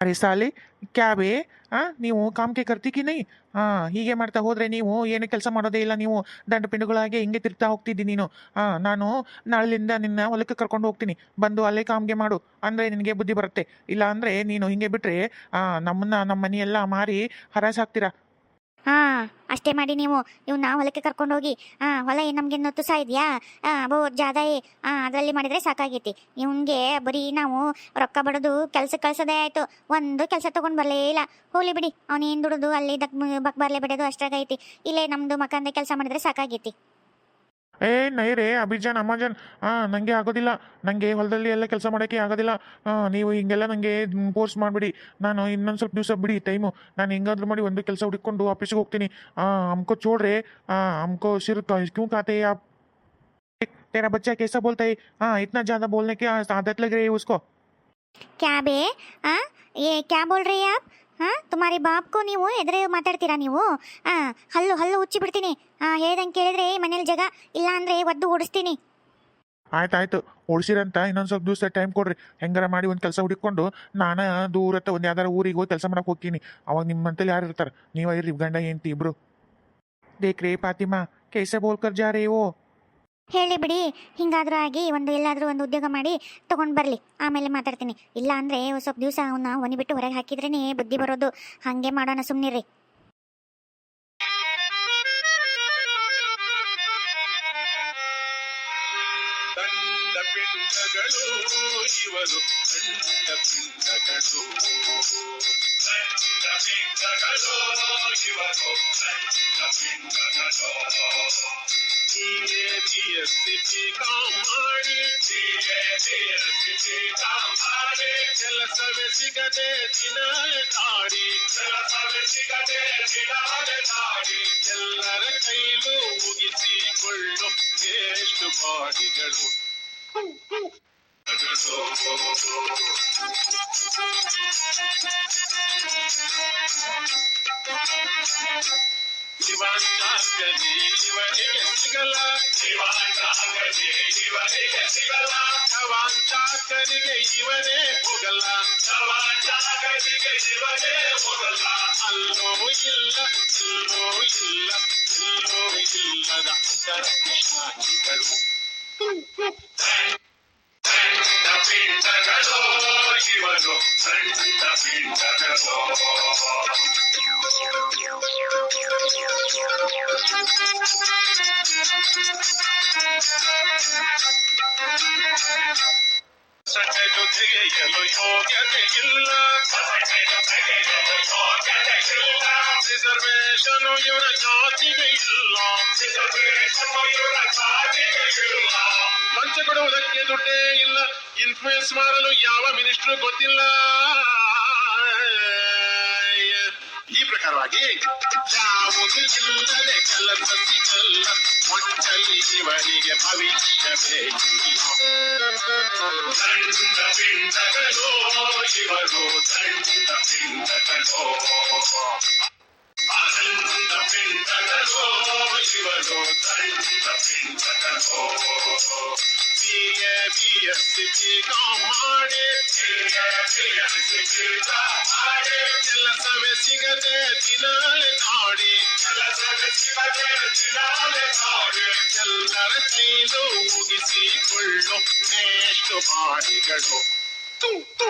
ಅರೆ ಸಾಲಿ ಕ್ಯಾಬೆ ಆ ನೀವು ಕಾಮ್ಕೆ ಕರ್ತಿಕಿ ನೈ ಹಾ, ಹೀಗೆ ಮಾಡ್ತಾ ಹೋದ್ರೆ ನೀವು ಏನು ಕೆಲಸ ಮಾಡೋದೇ ಇಲ್ಲ, ನೀವು ದಂಡ ಪಿಂಡುಗಳಾಗೆ ಹಿಂಗೆ ತಿರ್ತಾ ಹೋಗ್ತಿದ್ದಿ ನೀನು. ಹಾ, ನಾನು ನಾಳೆಯಿಂದ ನಿನ್ನ ಹೊಲಕ್ಕೆ ಕರ್ಕೊಂಡು ಹೋಗ್ತೀನಿ. ಬಂದು ಅಲ್ಲೇ ಕಾಮ್ಗೆ ಮಾಡು. ಅಂದ್ರೆ ನಿನಗೆ ಬುದ್ಧಿ ಬರುತ್ತೆ. ಇಲ್ಲ ಅಂದ್ರೆ ನೀನು ಹಿಂಗೆ ಬಿಟ್ರೆ, ಆ, ನಮ್ಮನ್ನ ನಮ್ಮ ಮನೆಯೆಲ್ಲ ಮಾರಿ ಹರಾಜ್
ಹಾ, ಅಷ್ಟೇ ಮಾಡಿ ನೀವು. ಇವನ್ನ ಹೊಲಕ್ಕೆ ಕರ್ಕೊಂಡು ಹೋಗಿ ಹಾ, ಹೊಲ ಏನ್ ನೊತ್ತು ಸಹ ಇದೆಯಾ? ಬೋ, ಜಾದ ಹಾ, ಅದರಲ್ಲಿ ಮಾಡಿದ್ರೆ ಸಾಕಾಗೈತಿ. ಇವನ್ಗೆ ಬರೀ ನಾವು ರೊಕ್ಕ ಬಡದು ಕೆಲಸ ಕಳ್ಸೋದೇ ಆಯ್ತು. ಒಂದು ಕೆಲಸ ತಗೊಂಡ್ ಬರಲೇ ಇಲ್ಲ. ಹೋಗ್ಲಿ ಬಿಡಿ. ಅವ್ನು ಏನ್ ದುಡಿದು ಅಲ್ಲಿ ದಕ್ ಬಕ್ ಬರ್ಲೆ ಬಿಡೋದು ಅಷ್ಟಾಗೈತಿ ಇಲ್ಲೇ ನಮ್ದು ಮಕ್ಕಂದ ಕೆಲಸ ಮಾಡಿದ್ರೆ ಸಾಕಾಗೈತಿ.
ಏ ನೈ ರೇ ಅಭಿಜಾನ್ ಅಮಾಜಾನ್ ಹಾಂ ನನಗೆ ಆಗೋದಿಲ್ಲ ನನಗೆ ಹೊಲದಲ್ಲಿ ಎಲ್ಲ ಕೆಲಸ ಮಾಡೋಕ್ಕೆ ಆಗೋದಿಲ್ಲ ನೀವು ಹಿಂಗೆಲ್ಲ ನನಗೆ ಫೋರ್ಸ್ ಮಾಡಿಬಿಡಿ ನಾನು ಇನ್ನೊಂದು ಸ್ವಲ್ಪ ದಿವಸ ಬಿಡಿ ಟೈಮು ನಾನು ಹೆಂಗಾದ್ರೂ ಮಾಡಿ ಒಂದು ಕೆಲಸ ಹುಡುಕೊಂಡು ಆಫೀಸಿಗೆ ಹೋಗ್ತೀನಿ ಅಮ್ಕೋ ಚೋಡ್ರೆ ಅಮ್ಕೋ ಸಿರ್ ಕ್ಯೂ ಖಾತೆ ಆ तेरा बच्चा कैसा बोलता है हाँ इतना ज़्यादा बोलने की आदत लग रही है उसको
क्या बे हाँ ये क्या बोल रही है आप ಹಾಂ? ತುಮಾರಿ ಬಾಪ್ಕೋ ನೀವು? ಎದುರೇ ಮಾತಾಡ್ತೀರಾ ನೀವು? ಹಾಂ ಹಲ್ಲು ಹಲ್ಲು ಉಚ್ಚಿ ಬಿಡ್ತೀನಿ. ಹಾಂ ಹೇಳ್ದಂಗೆ ಕೇಳಿದ್ರೆ ಮನೇಲಿ ಜಗ. ಇಲ್ಲ ಅಂದ್ರೆ ಒದ್ದು ಓಡಿಸ್ತೀನಿ.
ಆಯ್ತು ಆಯ್ತು ಉಳ್ಸಿರಂತ ಇನ್ನೊಂದು ಸ್ವಲ್ಪ ದಿವಸ ಟೈಮ್ ಕೊಡ್ರಿ. ಹೆಂಗಾರ ಮಾಡಿ ಒಂದು ಕೆಲಸ ಹುಡುಕೊಂಡು ನಾನು ದೂರತ್ತ ಒಂದು ಯಾವ್ದಾರ ಊರಿಗೆ ಹೋಗಿ ಕೆಲಸ ಮಾಡಕ್ಕೆ ಹೋಗ್ತೀನಿ. ಅವಾಗ ನಿಮ್ಮ ಮಂತಲ್ಲಿ ಯಾರು ಇರ್ತಾರೆ? ನೀವು ಇರ್ರಿ ಗಂಡ, ಹೆಂಡ್ತಿ, ಇಬ್ರು. ದೇಖ್ರೇ, ಪಾತಿಮಾ ಕೈಸೆ ಬೋಲ್ಕರ್ ಜಾರಿ ಓ.
ಹೇಳಿ ಬಿಡಿ, ಹಿಂಗಾದ್ರೂ ಆಗಿ ಒಂದು ಎಲ್ಲಾದರೂ ಒಂದು ಉದ್ಯೋಗ ಮಾಡಿ ತಗೊಂಡು ಬರಲಿ, ಆಮೇಲೆ ಮಾತಾಡ್ತೀನಿ. ಇಲ್ಲ ಅಂದರೆ ಸ್ವಲ್ಪ ದಿವಸ ಅವನ್ನ ಒನಿ ಬಿಟ್ಟು ಹೊರಗೆ ಹಾಕಿದ್ರೇ ಬುದ್ಧಿ ಬರೋದು. ಹಾಗೆ ಮಾಡೋಣ ಸುಮ್ಮನಿರಿ
ಇವರು. ದಂಡ ಪಿಂಡಗಳು ದಂಡ ಪಿಂಡಗಳು ಇವರು ದಂಡ ಪಿಂಡಗಳು ಹೀಗೆ ಬಿಎಸ್ಸಿ ಮಾಡಿ ಹೀಗೆ ಬಿಎಸ್ಸಿ ಮಾಡಿ ಕೆಲಸವೇ ಸಿಗದೆ ದಿನಾಲೆ ದಾಡಿ ಕೆಲಸವೇ ಸಿಗದೆ ದಿನಾಲೆ ದಾಡಿ ಎಲ್ಲರ ಕೈಲೂ ಮುಗಿಸಿಕೊಳ್ಳು ಎಷ್ಟು ಬಾಡಿಗಳು ಶಿವಾಚಾರ್ಯನಿ ಇವನಿಗೆ ಸಿಗಲ್ಲ ಶಿವಾಚಾರ್ಯನಿ ಇವನಿಗೆ ಸಿಗಲ್ಲ ಶವಾಂಚಾಕರಿಗೆ ಇವನೇ ಹೋಗಲ್ಲ ಶವಾಂಚಾಕರಿಗೆ ಇವನೇ ಹೋಗಲ್ಲ ಅಲ್ಲೋ ಇಲ್ಲ ಇಲ್ಲೋ ಇಲ್ಲ ಇಲ್ಲೋ ಇಲ್ಲದ ಅಂತರ ಶಾಹಿಗಳು ಸಣ್ಣ ಪಿಂಡಗಳು ಇವನು ಸಣ್ಣ ಪಿಂಡಗಳು ಸಟೆ ಜೊತೆಗೆಯಲು ಯೋಗ್ಯತೆ ಇಲ್ಲ ರಿಸರ್ವೇಶನ್ ಇವರ ಜಾತಿಗೆ ಇಲ್ಲ ಲಂಚ ಕೊಡುವುದಕ್ಕೆ ದುಡ್ಡೇ ಇಲ್ಲ. ಇನ್ಫ್ಲೂಯೆನ್ಸ್ ಮಾಡಲು ಯಾವ ಮಿನಿಸ್ಟ್ರು ಗೊತ್ತಿಲ್ಲ. ಈ ಪ್ರಕಾರವಾಗಿ ಯಾವುದು ಇಲ್ಲದೆ ಇವರಿಗೆ ಕೆಲಸವೇ ಸಿಗದೆ ದಿನಾಲೆ ನಾಡಿ ಕೆಲಸವೇ ಸಿಗದೆ ದಿನಾಲೆ ನಾಡಿ ಎಲ್ಲರ ಕೈಲು ಮುಗಿಸಿಕೊಳ್ಳು ಎಷ್ಟು ಬಾಡಿಗಳು ತು ತು